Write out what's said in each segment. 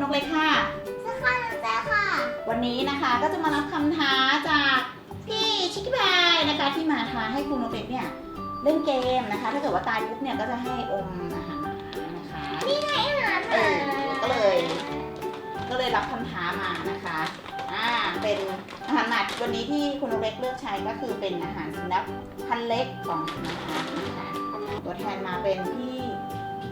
คุณนกเล็กค่ะสักข้อหนึ่งจ้าค่ะ วันนี้นะคะก็จะมารับคำท้าจากพี่ชิคกี้พายนะคะ ที่มาท้าให้คุณนกเล็กเนี่ยเล่นเกมนะคะ ถ้าเกิดว่าตายปุ๊บเนี่ยก็จะให้อมอาหารหมานะคะนี่ไงอาหารหเอมาอก็เลย ก็เลยรับคำท้ามานะคะอ่าเป็นอาหารหมาวันนี้ที่คุณนกเล็กเลือกใช้ก็คือเป็นอาหารสุนัขพันธุ์เล็กของนะคะนะคะตัวแทนมาเป็นพี่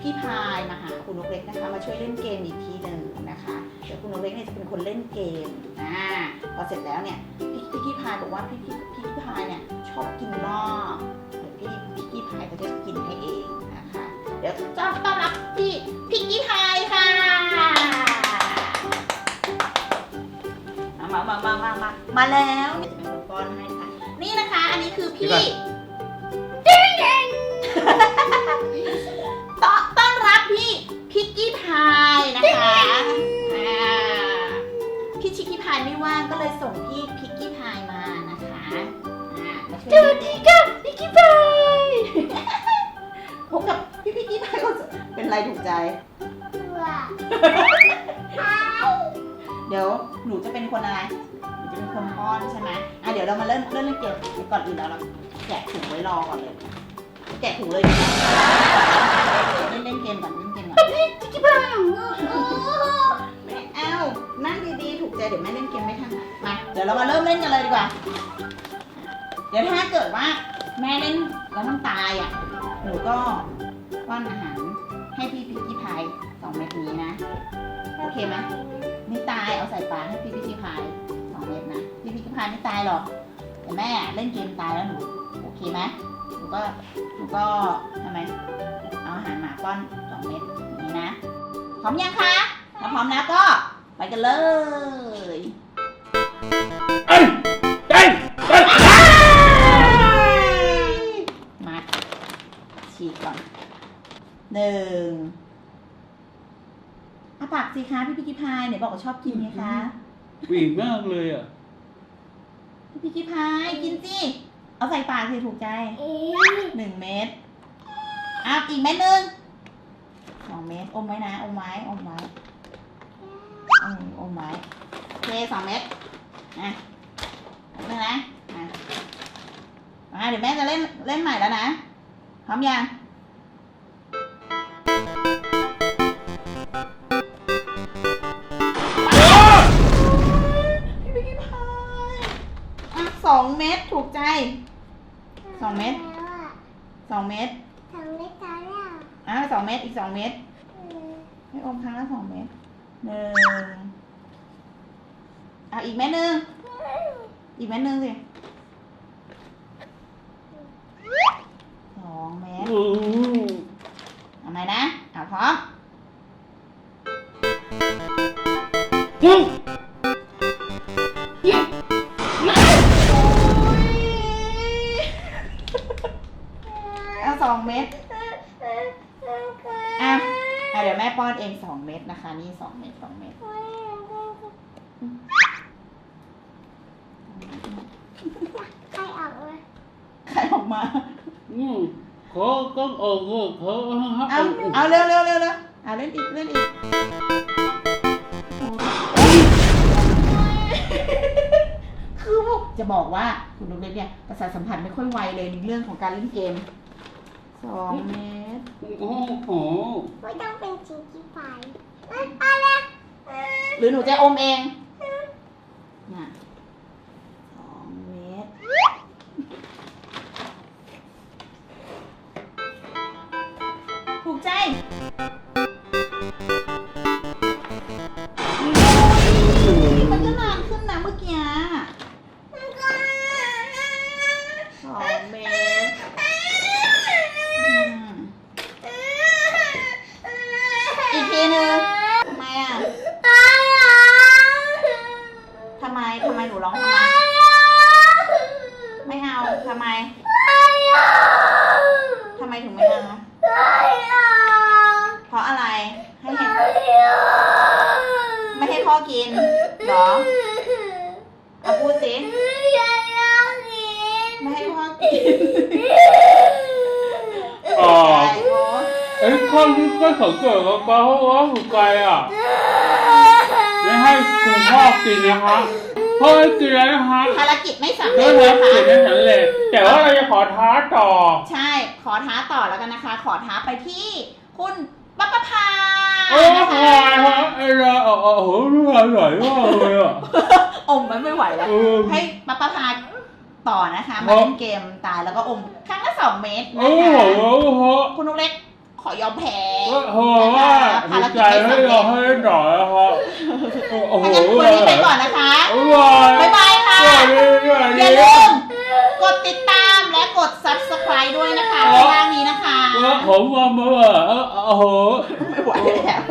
พี่พายมาหาคุณนกเล็กนะคะ มาช่วยเล่นเกมอีกทีหนึ่งนะคะ เดี๋ยวคุณนกเล็กเนี่ยจะเป็นคนเล่นเกมอ่าพอเสร็จแล้วเนี่ยพี่พี่พี่พายบอกว่าพี่พี่พี่พี่พายเนี่ยชอบกินรอบเดี๋ยวพี่พี่พี่พายก็จะกินให้เองนะคะ เดี๋ยวจะต้อนรับพี่พี่กี้พายค่ะมามามามามามาแล้วเดี๋ยวจะเป็นคนป้อนให้ค่ะ นี่นะคะ อันนี้คือพี่ต้อนต้อนรับ พี่พิกกี้พายนะคะอ่าพี่ชิคกี้พายไม่ว่างก็เลยส่งพี่พิกกี้พายมานะคะอ่ามาช่วยสวัสดีค่ะนิกกี้บายพบกับพี่พิกกี้พายก็เป็นไรถูกใจว้าเดี๋ยวหนูจะเป็นคนอะไรหนูจะเป็นคนป้อนใช่ไหมอะเดี๋ยวเรามาเริ่มเริ่มเล่นเกมก่อนอื่นแล้วเราแกะถุงไว้รอก่อนเลย แกะถุงเลยดีกว่าเล่นเล่นเกมก่อนเล่นเกมก่อนนิกกี้บายไม่เอานั่งดีๆถูกใจเดี๋ยวแม่เล่นเกมไม่ทันมาเดี๋ยวเรามาเริ่มเล่นกันเลยดีกว่า เดี๋ยวถ้าเกิดว่าแม่เล่นแล้วมันตายอะหนูก็ป้อนอาหารให้พี่พิกกี้พายสองเม็ดนี้นะโอเคไหมไม่ตายเอาใส่ปากให้พี่พิกกี้พายสองเม็ดนะพี่พิกกี้พายไม่ตายหรอกแต่แม่เล่นเกมตายแล้วหนูโอเคไหมหนูก็หนูก็ อาหารหมาป้อนสองเม็ดอย่างนี้นะ พร้อมยังคะถ้าพร้อมแล้วก็ไปกันเลยเอ้ยเอ้ยเอ้ยมาฉีกก่อนหนึ่งอาปากสิคะพี่พิกกี้พายไหนบอกว่าชอบกินไงคะวิ่งมากเลยอะ พี่พิกกี้พายกินสิ เอาใส่ปากสิถูกใจเอ๊ะหนึ่งเม็ดอะอีกเม็ดหนึ่ง สองเม็ดอมไว้นะ อมไว้ อมไว้อมอมไว้เคสองเม็ดนะนึงนะอะมาเดี๋ยวแม่จะเล่นเล่นใหม่แล้วนะ พร้อมยังพี่พิกกี้พายอะสองเม็ดถูกใจสองเม็ดสองเม็ดสองเม็ดจ้าแล้ว อะสองเม็ดอีกสองเม็ดอืมให้อมครั้งละสองเม็ดหนึ่งอะอีกเม็ดหนึ่งอีกเม็ดหนึ่งสิสองเม็ดอืมเอาไหมนะเอาพร้อมอืมเอาสองเม็ดอะ อะเดี๋ยวแม่ป้อนเองสองเม็ดนะคะ นี่สองเม็ดสองเม็ดใครออกมาใครออกมาอืมเขาก็ออกเออเขาเอาเอาเร็วเร็วเร็วเร็วอะเล่นอีกเล่นอีกคือพวกจะบอกว่าคุณลูกเล็กเนี่ยประสาทสัมผัสไม่ค่อยไวเลยในเรื่องของการเล่นเกม สองเมตร โอ้โหไม่ต้องเป็นจิงกี้พายเอ้ยอะไรเอ้ยหรือหนูจะอมเองน่ะสองเมตร ถูกใจมันก็นานขึ้นนะเมื่อกี้ ร้องทำไม ไม่เอาทำไมทำไมถึงไม่เอาเพราะอะไร ให้เห็น ไม่ให้พ่อกินเหรอเอาพูดสิ ไม่ให้พ่อกินอ๋อใช่โอ้ไอ้ข้างนี้ก็สังเกตว่าป้าเขาว่าถูกใจอะไม่ให้คุณพ่อกินนะคะ พ่อให้กินแล้วนะคะภารกิจไม่สำก็เร็จทำนะคะกินได้สำเร็จแต่ว่าเราจะขอท้าต่อ ใช่ ขอท้าต่อแล้วกันนะคะ ขอท้าไปที่คุณปั๊ปปภาโอ้ยนะคะฮะไอ้เราโอ้โหรู้อร่อยมากเลยอะ อมมันไม่ไหวแล้ว เออ ให้ปั๊ปปภาต่อนะคะครัมาบเล่นเกมตายแล้วก็อมครั้งละสองเม็ดโอ้นะโหคะ โอ้โหคุณนุกเล็กขอยอมแพ้ โอ้โหว่าดีใจให้เราให้หน่อยนะครับ โอ้โหนวันนี้ไปก่อนนะคะบ๊ายบายค่ะ อย่าลืมกดติดตามและกด subscribe ด้วยนะคะข้างล่างนี้นะคะ ผมว่าผมว่าโอ้โห ไม่ไหวแล้ว